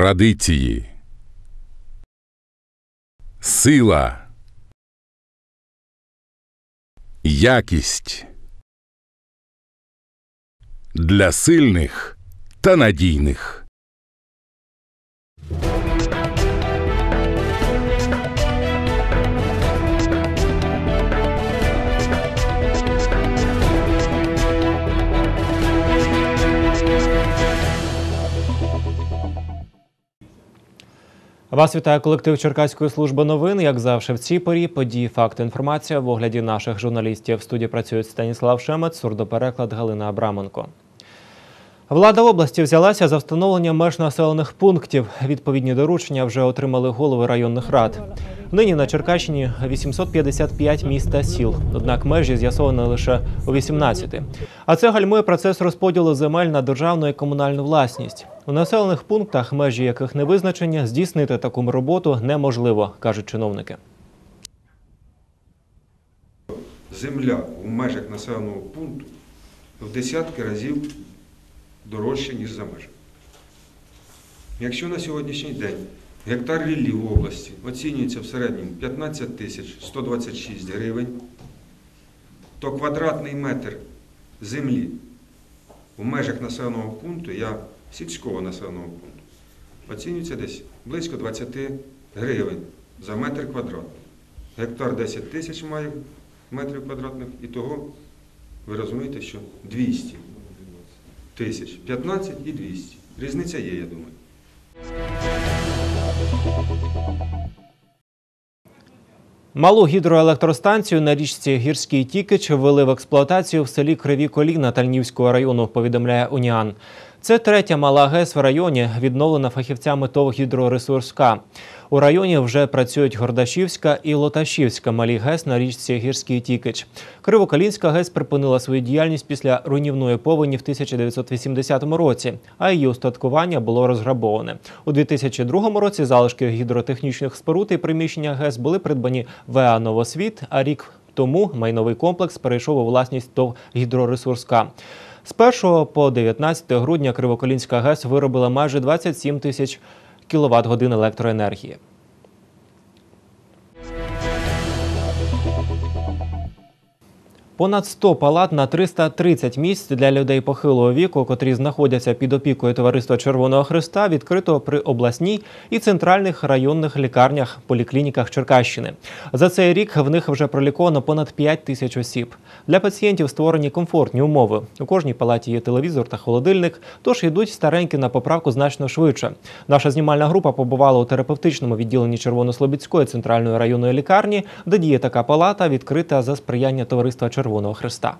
Традиції. Сила. Якість. Для сильних та надійних. Вас вітає колектив Черкаської служби новин. Як завжди, в цій порі події, факти, інформація в огляді наших журналістів. В студії працюють Станіслав Шемець, сурдопереклад Галина Абраменко. Влада області взялася за встановлення меж населених пунктів. Відповідні доручення вже отримали голови районних рад. Нині на Черкащині 855 міст та сіл. Однак межі з'ясовані лише у 18. А це гальмує процес розподілу земель на державну і комунальну власність. У населених пунктах, межі яких не визначені, здійснити таку роботу неможливо, кажуть чиновники. земля в межах населеного пункту в десятки разів дорожча, ніж за межами. Якщо на сьогоднішній день гектар ріллі в області оцінюється в середньому 15 тисяч 126 гривень, то квадратний метр землі в межах населеного пункту, я сільського населеного пункту, оцінюється десь близько 20 гривень за метр квадратний. Гектар 10 тисяч має метрів квадратних, і того ви розумієте, що 200 тисяч, 15 і 200. Різниця є, я думаю. Малу гідроелектростанцію на річці Гірський Тікич ввели в експлуатацію в селі Криві Коліна Тальнівського району, повідомляє Уніан. Це третя мала ГЕС в районі, відновлена фахівцями ТОВ «Гідроресурс-К». У районі вже працюють Гордашівська і Лоташівська малі ГЕС на річці Гірський Тікич. Кривокалінська ГЕС припинила свою діяльність після руйнівної повені в 1980 році, а її устаткування було розграбоване. У 2002 році залишки гідротехнічних споруд і приміщення ГЕС були придбані ВА «Новосвіт», а рік тому майновий комплекс перейшов у власність ТОВ «Гідроресурс-К». З 1 по 19 грудня Кривоколінська ГЕС виробила майже 27 тисяч кіловат годин електроенергії. Понад 100 палат на 330 місць для людей похилого віку, котрі знаходяться під опікою Товариства Червоного Христа, відкрито при обласній і центральних районних лікарнях, поліклініках Черкащини. За цей рік в них вже проліковано понад 5 тисяч осіб. Для пацієнтів створені комфортні умови. У кожній палаті є телевізор та холодильник, тож йдуть старенькі на поправку значно швидше. Наша знімальна група побувала у терапевтичному відділенні Червонослобідської центральної районної лікарні, де діє така палата, відкрита за сприяння Товариства Червоного Христа.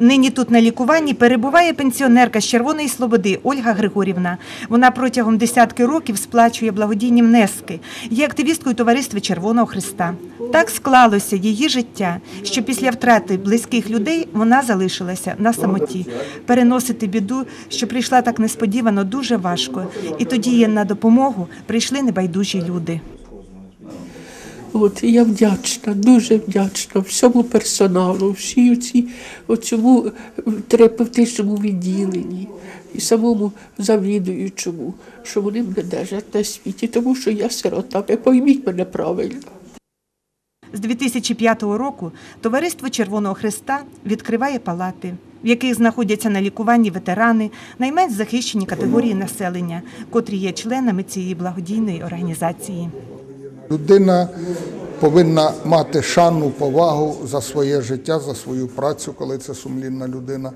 Нині тут на лікуванні перебуває пенсіонерка з Червоної Слободи Ольга Григорівна. Вона протягом десятки років сплачує благодійні внески. Є активісткою товариства Червоного Христа. Так склалося її життя, що після втрати близьких людей вона залишилася на самоті. Переносити біду, що прийшла так несподівано, дуже важко. І тоді їй на допомогу прийшли небайдужі люди. От я вдячна, дуже вдячна всьому персоналу, всій оці, оцьому терапевтичному відділенні і самому завідуючому, що вони мене держать на світі, тому що я сирота. Ви пойміть мене правильно. З 2005 року Товариство Червоного Христа відкриває палати, в яких знаходяться на лікуванні ветерани, найменш захищені категорії населення, котрі є членами цієї благодійної організації. Людина повинна мати шану, повагу за своє життя, за свою працю, коли це сумлінна людина.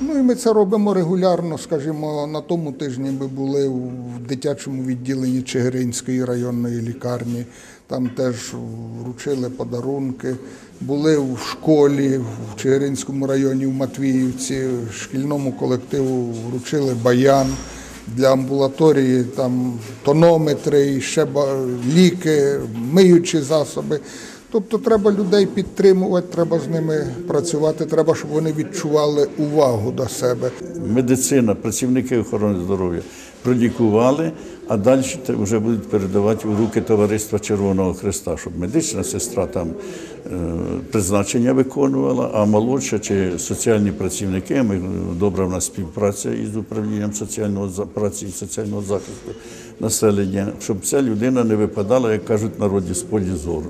Ну і ми це робимо регулярно. Скажімо, на тому тижні ми були в дитячому відділенні Чигиринської районної лікарні. Там теж вручили подарунки. Були в школі в Чигиринському районі в Матвіївці, шкільному колективу вручили баян для амбулаторії, там тонометри, і ще ліки, миючі засоби. Тобто треба людей підтримувати, треба з ними працювати, треба, щоб вони відчували увагу до себе. медицина, працівники охорони здоров'я пролікували, а далі вже будуть передавати у руки Товариства Червоного Христа, щоб медична сестра там е, призначення виконувала, а молодша чи соціальні працівники, ми добра в нас співпраця із управлінням соціального праці і соціального захисту населення, щоб ця людина не випадала, як кажуть народі, з полі зору.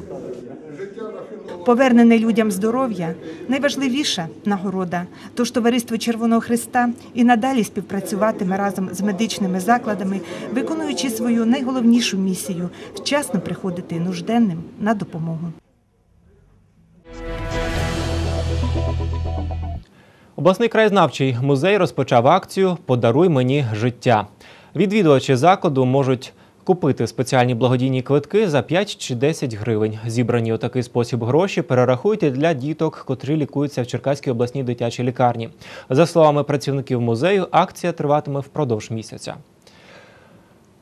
Повернене людям здоров'я найважливіша нагорода. Тож товариство Червоного Христа і надалі співпрацюватиме разом з медичними закладами, виконуючи свою найголовнішу місію вчасно приходити нужденним на допомогу. Обласний краєзнавчий музей розпочав акцію Подаруй мені життя. Відвідувачі закладу можуть купити спеціальні благодійні квитки за 5 чи 10 гривень. Зібрані у такий спосіб гроші перерахуйте для діток, котрі лікуються в Черкаській обласній дитячій лікарні. За словами працівників музею, акція триватиме впродовж місяця.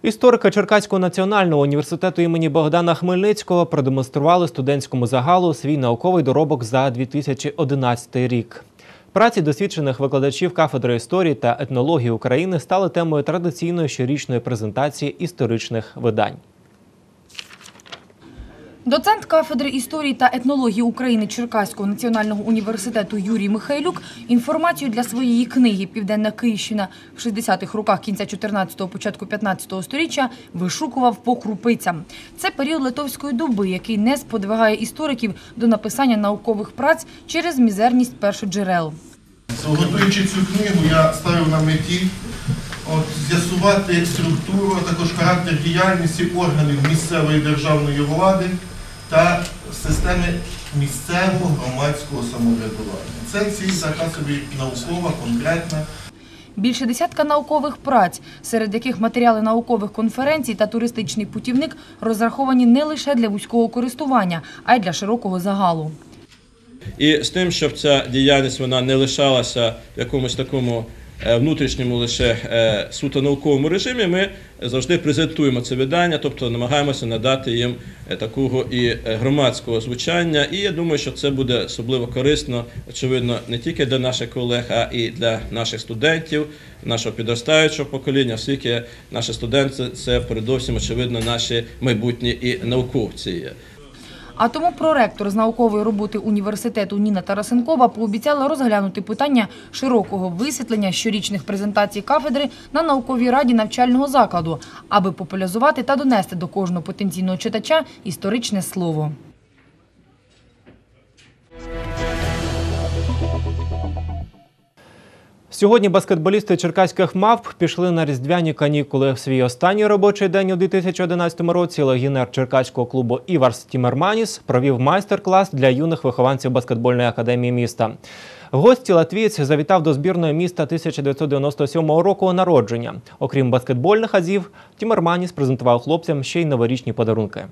Історики Черкаського національного університету імені Богдана Хмельницького продемонстрували студентському загалу свій науковий доробок за 2011 рік. Праці досвідчених викладачів кафедри історії та етнології України стали темою традиційної щорічної презентації історичних видань. Доцент кафедри історії та етнології України Черкаського національного університету Юрій Михайлюк інформацію для своєї книги Південна Київщина в 60-х роках кінця 14-го, початку 15-го сторіччя вишукував по крупицям. Це період литовської доби, який не сподвигає істориків до написання наукових праць через мізерність першоджерел. Готуючи цю книгу, я ставив на меті от, з'ясувати структуру, а також характер діяльності органів місцевої державної влади та системи місцевого громадського самоврядування. Це ціль така собі наукова, конкретна. Більше десятка наукових праць, серед яких матеріали наукових конференцій та туристичний путівник розраховані не лише для вузького користування, а й для широкого загалу. І з тим, щоб ця діяльність вона не лишалася в якомусь такому внутрішньому лише е, суто науковому режимі, ми завжди презентуємо це видання, тобто намагаємося надати їм е, такого і е, громадського звучання. І я думаю, що це буде особливо корисно, очевидно, не тільки для наших колег, а і для наших студентів, нашого підростаючого покоління, оскільки наші студенти це передовсім очевидно наші майбутні і науковці. А тому проректор з наукової роботи університету Ніна Тарасенкова пообіцяла розглянути питання широкого висвітлення щорічних презентацій кафедри на науковій раді навчального закладу, аби популяризувати та донести до кожного потенційного читача історичне слово. Сьогодні баскетболісти черкаських мавп пішли на різдвяні канікули. В свій останній робочий день у 2011 році легіонер черкаського клубу Іварс Тімерманіс провів майстер-клас для юних вихованців баскетбольної академії міста. Гості латвієць завітав до збірної міста 1997 року народження. Окрім баскетбольних азів, Тімерманіс презентував хлопцям ще й новорічні подарунки.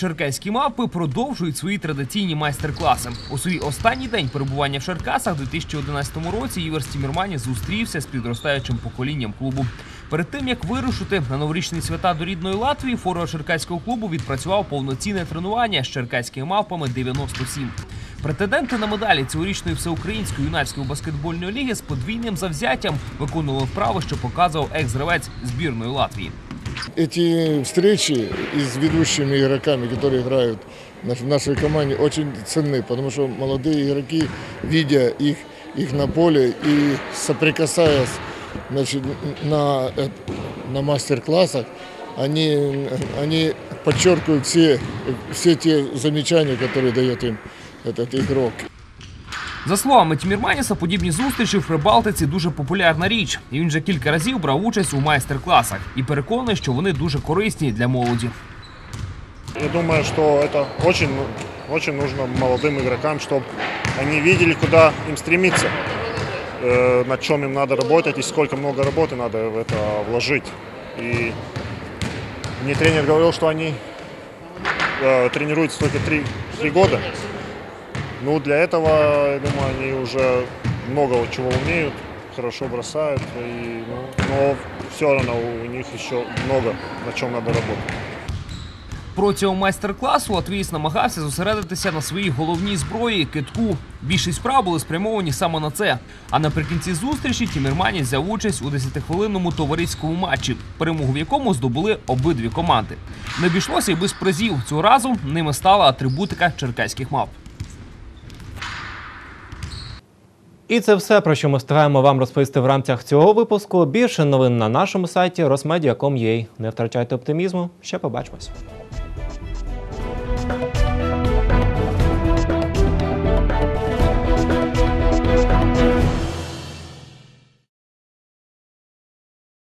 Черкаські мавпи продовжують свої традиційні майстер-класи. У свій останній день перебування в Черкасах у 2011 році Ігор Стімірмані зустрівся з підростаючим поколінням клубу. Перед тим як вирушити на новорічні свята до рідної Латвії, форвард черкаського клубу відпрацював повноцінне тренування з черкаськими мавпами 97. Претенденти на медалі цьогорічної всеукраїнської юнацької баскетбольної ліги з подвійним завзяттям виконували вправи, що показував екс-гравець збірної Латвії. Эти встречи и с ведущими игроками, которые играют в нашей команде, очень ценны, потому что молодые игроки, видя их, их на поле и соприкасаясь значит, на, э, на мастер-классах, они, они подчеркивают все, все те замечания, которые дает им этот игрок. За словами Тімірманіса, подібні зустрічі в Прибалтиці дуже популярна річ. І він вже кілька разів брав участь у майстер-класах і переконаний, що вони дуже корисні для молоді. Я думаю, что это очень, очень нужно молодым игрокам, чтобы они видели, куда им стремиться, э, над чем им надо работать и сколько много работы надо в это вложить. И мне тренер говорил, что они э, тренируются только три, три года. Ну, для этого, я думаю, они уже много чего умеют, хорошо бросают, и, ну, но все равно у них еще много на чем надо работать. Протягом майстер-класу латвієць намагався зосередитися на своїй головній зброї китку. Більшість справ були спрямовані саме на це. А наприкінці зустрічі Тімірманіс взяв участь у 10-хвилинному товариському матчі, перемогу в якому здобули обидві команди. Не обійшлося й без призів. Цього разу ними стала атрибутика черкаських мав. І це все, про що ми встигаємо вам розповісти в рамках цього випуску. Більше новин на нашому сайті rosmedia.com.ua. Не втрачайте оптимізму. Ще побачимось.